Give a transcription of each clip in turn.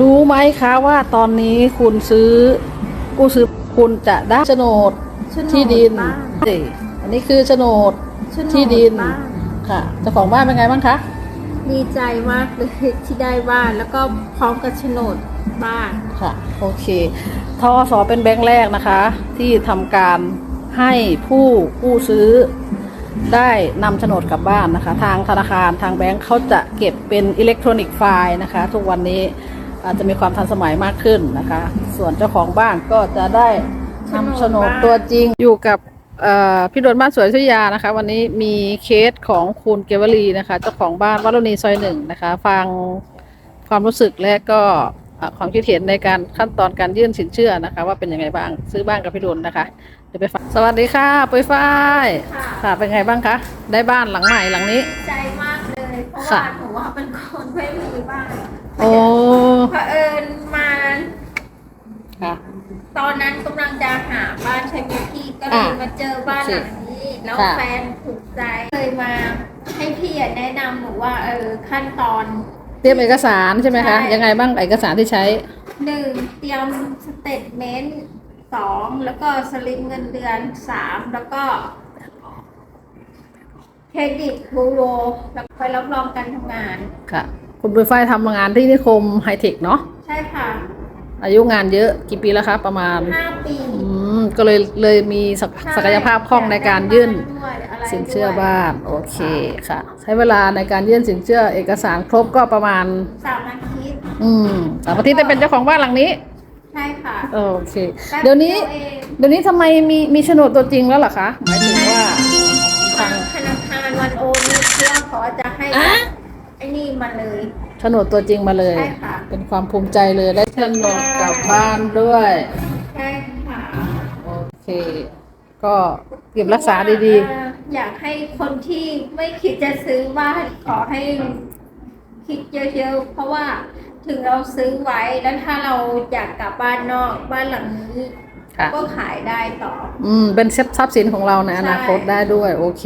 รู้ไหมคะว่าตอนนี้คุณซื้อกู้ซื้อคุณจะได้โฉนดโฉนดที่ดินบ้านเอ้ยอันนี้คือโฉนดโฉนดที่ดินบ้านค่ะเจ้าของบ้านเป็นไงบ้างคะดีใจมากเลยที่ได้บ้านแล้วก็พร้อมกับโฉนดบ้านค่ะโอเคทอสอเป็นแบงค์แรกนะคะ ที่ทำการให้ผู้กู้ซื้อได้นำโฉนดกลับบ้านนะคะ ทางธนาคารทางแบงค์เขาจะเก็บเป็นอิเล็กทรอนิกส์ไฟล์นะคะ ทุกวันนี้ อาจจะมีความทันสมัยมากขึ้นนะคะ ส่วนเจ้าของบ้านก็จะได้นำโฉนดตัวจริงอยู่กับเอ่อพี่ดนบ้านสวยสุริยานะคะ วันนี้มีเคสของคุณเกวลีนะคะ เจ้าของบ้านวัดนีซอยหนึ่งนะคะ ฟังความรู้สึกและก็เอ่อความคิดเห็นในการขั้นตอนการยื่นสินเชื่อนะคะ ว่าเป็นยังไงบ้างซื้อบ้านกับพี่ดนนะคะเดี๋ยวไปฟังสวัสดีค่ะปุ้ยฝ้ายค่ะค่ะเป็นไงบ้างคะได้บ้านหลังใหม่หลังนี้ดีใจมากเลยเพราะค่ะว่าหนูว่าเป็นคนไม่มีบ้านโอ้ เผอิญมาค่ะ ตอนนั้นกำลังจะหาบ้านใช้ไหมพี่ก็เลยอะมาเจอบ้านโอเคหลังนี้ แล้วค่ะ แฟนถูกใจเลยมาให้พี่อะแนะนำหนูว่าเออขั้นตอน เตรียมเอกสารใช่ไหมคะ ใช่ ยังไงบ้างเอกสารที่ใช้ หนึ่งเตรียมสเตทเมนต์สองแล้วก็สลิปเงินเดือนสามแล้วก็เครดิตบูโรแล้วไปรับรองการทำงาน ค่ะ คุณปุ้ยฝ้ายทำงานที่นิคมไฮเทคเนาะใช่ค่ะ อายุงานเยอะกี่ปีแล้วคะประมาณ ห้าปีอืม ก็เลยเลยมีศักใช่ศักยภาพคล่องในการยื่น ด้วยอะไรสินเชื่อด้วยบ้านโอเคค่ะ ใช้เวลาในการยื่นสินเชื่อเอกสารครบก็ประมาณ สามอาทิตย์อืมสามอาทิตย์ได้เป็นเจ้าของบ้านหลังนี้ ใช่ค่ะโอเค แป๊บเดี๋ยวนี้ เอง เดี๋ยวนี้ทำไมมีมีโฉนดตัวจริงแล้วเหรอคะหมายถึงว่า ทางธนาคารวันโอนเนี่ยเชื่อเขาจะให้อะไอ้ นี่มาเลยโฉนดตัวจริงมาเลย ใช่ค่ะ เป็นความภูมิใจเลยได้โฉนดกลับบ้านด้วย ใช่ค่ะโอเค ก็เก็บรักษาดีเอ่ออยากให้คนที่ไม่คิดจะซื้อบ้านขอให้คิดเยอะๆ เพราะว่าถึงเราซื้อไว้แล้วถ้าเราอยากกลับบ้านนอกบ้านหลังนี้ๆค่ะ ก็ขายได้ต่อ อืม เป็นทรัพย์สินของเราในอนาคตได้ด้วย โอเค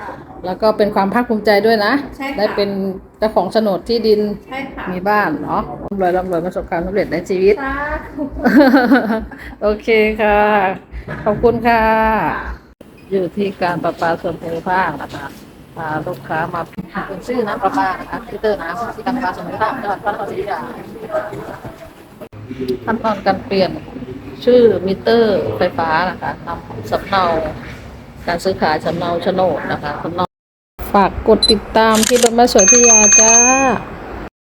ค่ะ แล้วก็เป็นความภาคภูมิใจด้วยนะ ใช่ค่ะ ได้เป็นเจ้าของโฉนดที่ดินใช่ค่ะมีบ้านเนาะร่ำรวยร่ำรวยประสบความสำเร็จในชีวิต สาธุ โอเคค่ะ ขอบคุณค่ะ อยู่ที่การประปาส่วนภูมิภาคนะคะพาลูกค้ามาเป็นชื่อน้ำประปานะคะที่เตอร์น้ำที่การประปาส่วนภูมิภาคจังหวัดพระนครศรีอยุธยาขั้นตอนการเปลี่ยนชื่อมิเตอร์ไฟฟ้านะคะนำสำเนาการซื้อขายสำเนาโฉนดนะคะสำเนา ฝากกดติดตามที่รถมาสวยที่ยาจ้า